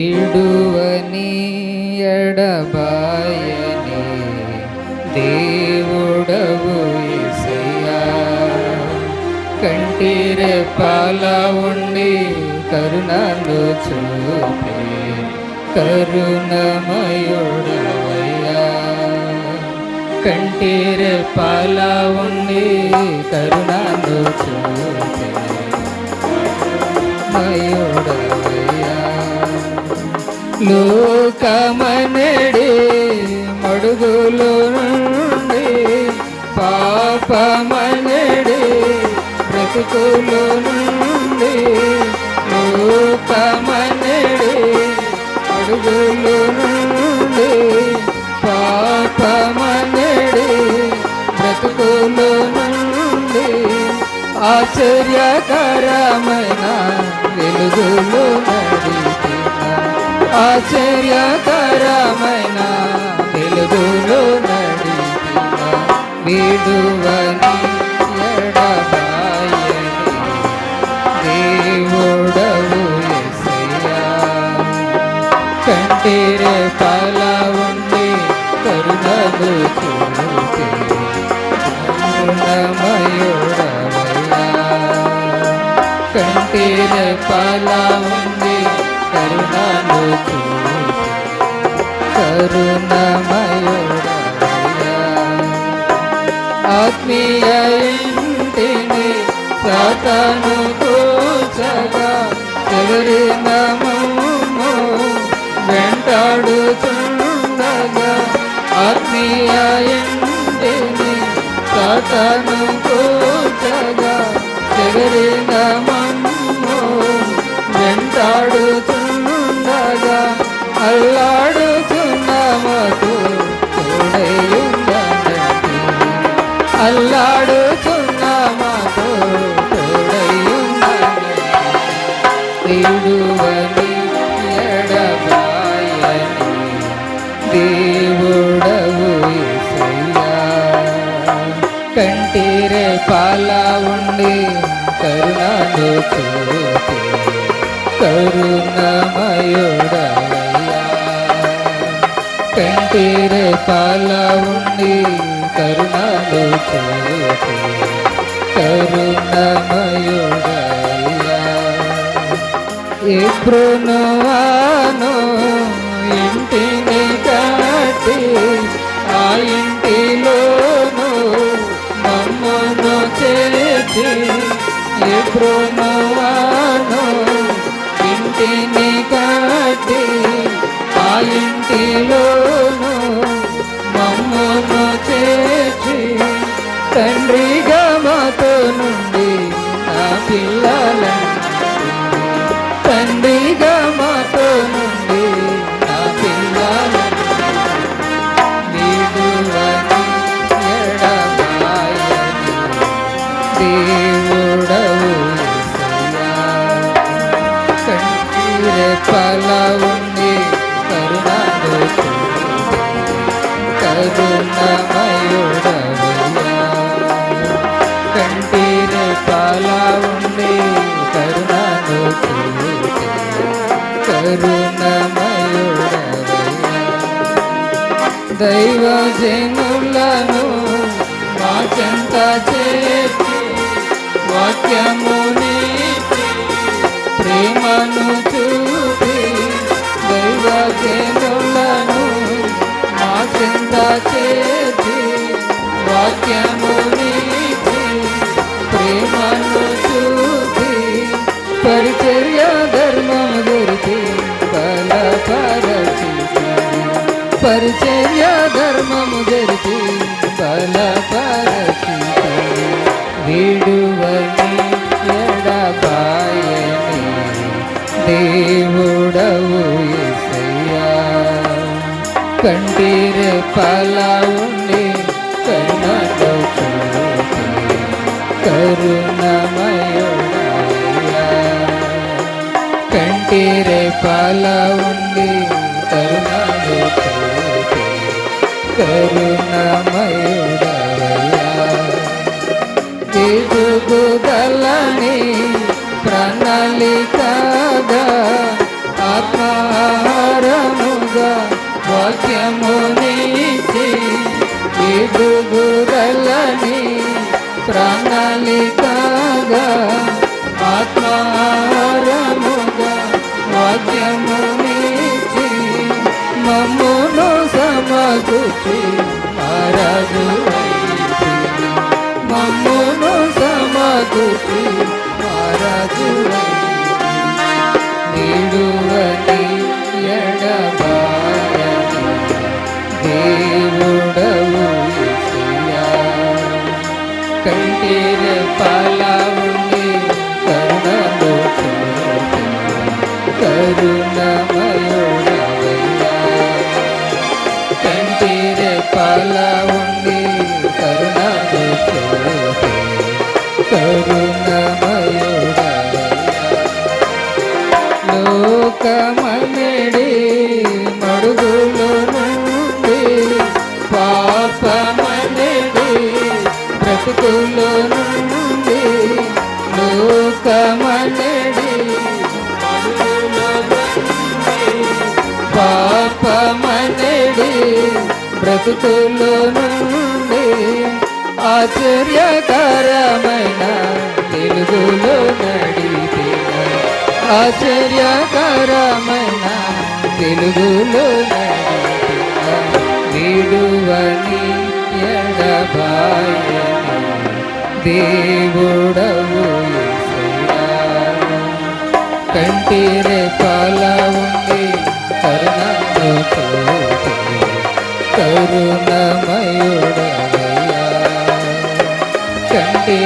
ఇడువని ఎడబాయని దేవుడవు యేసయ్యా కంటిరే పాల ఉండి కరుణను చూపి కరుణమయుడవయ్యా. కంటిరే పాల ఉండి కరుణను చూపి మయుడవయ్యా. లోకమనడి మడుగులో నుండి పాపమనడి బ్రతుకులో నుండి లోకమనడి మడుగులో నుండి పాపమనడి బ్రతుకులో నుండి ఆశ్చర్యకరమైన వెలుగులో ఆశ్చర్యకరమైన వెలుగులో నడిపిన విడువని దేవుడవు యేసయ్యా కంటిరే పాల ఉండి కరుణలు చూపే కరుణమయుడవయ్యా. కంటిరే పాల ఉండి కరుణలు చూపే కరుణమయుడవయ్యా ఆత్మీయ సాతను కూర్చగా ఎవరి నమము వెంటాడుచుండగా. ఆత్మీయ సాతను కూర్చగా ఎవరి అల్లాడుచున్నామకు తోడయుండనండి అల్లాడుచున్నామకు తోడయుండనండి విడువని ఎడబాయని దేవుడవు కంటిరే పాల ఉండి కరుణను చూపే కరుణమయుడవయ్యా కంటిరే పాల ఉండి కరుణాలు చూపే కరుణమయుడవయ్యా ఎబ్రునువాను ఇంటిని కట్టి ఆ ఇంటిలోను మమ్మను చేర్చి ఎబ్రునువాను దేవుడవు యేసయ్యా. ఉంది పల కరుణమయుడవయ్యా కంటిరే పాల ఉండి కరుణను కరుణమయుడవయ్యా దైవ జనులను మా చెంత చేత వాక్యము ప్రేమను చూపి దైవ జనులను మా చెంత చేర్చి వాక్యము ప్రేమను చూపి పరిచర్య ధర్మం దొరికి బలపరచి పరిచర్య ధర్మము బలపరచి. విడువని ఎడబాయని దేవుడవు యేసయ్యా కంటిరే పల ఉండి కరుణలో కరుణమయుడయ్యా కంటిరే పాల ఉండి కరుణలు చూపే ఎదుగలని ప్రణాళికగా ఆకారముగా వాక్యమునిచి ఎదుగుదలని ప్రణాళికగా ఆత్మారముగా వాక్యమునిచి మమ్మును సమకూర్చి మహారాజు మమ్మును సమకూర్చి మహారాజు నిడువని ఎడబాయని దేవుడవు యేసయ్యా. కంటిరే కరుణలో కరుణమయుడవయ్యా. కంటిరే పాల లోకమనడి మడుగులో నుండి పాపమనడి బ్రతుకులో నుండి లోకమనడి మడుగులో నుండి నుండి ఆశ్చర్యకరమైన తెలుగులో నడి ఆశ్చర్యకరమైన తెలుగులో నిడువని ఎడబాయని దేవుడవు కంటిరే పాల ఉంది కరుణతో కరుణమయుడవయ్యా. కంటి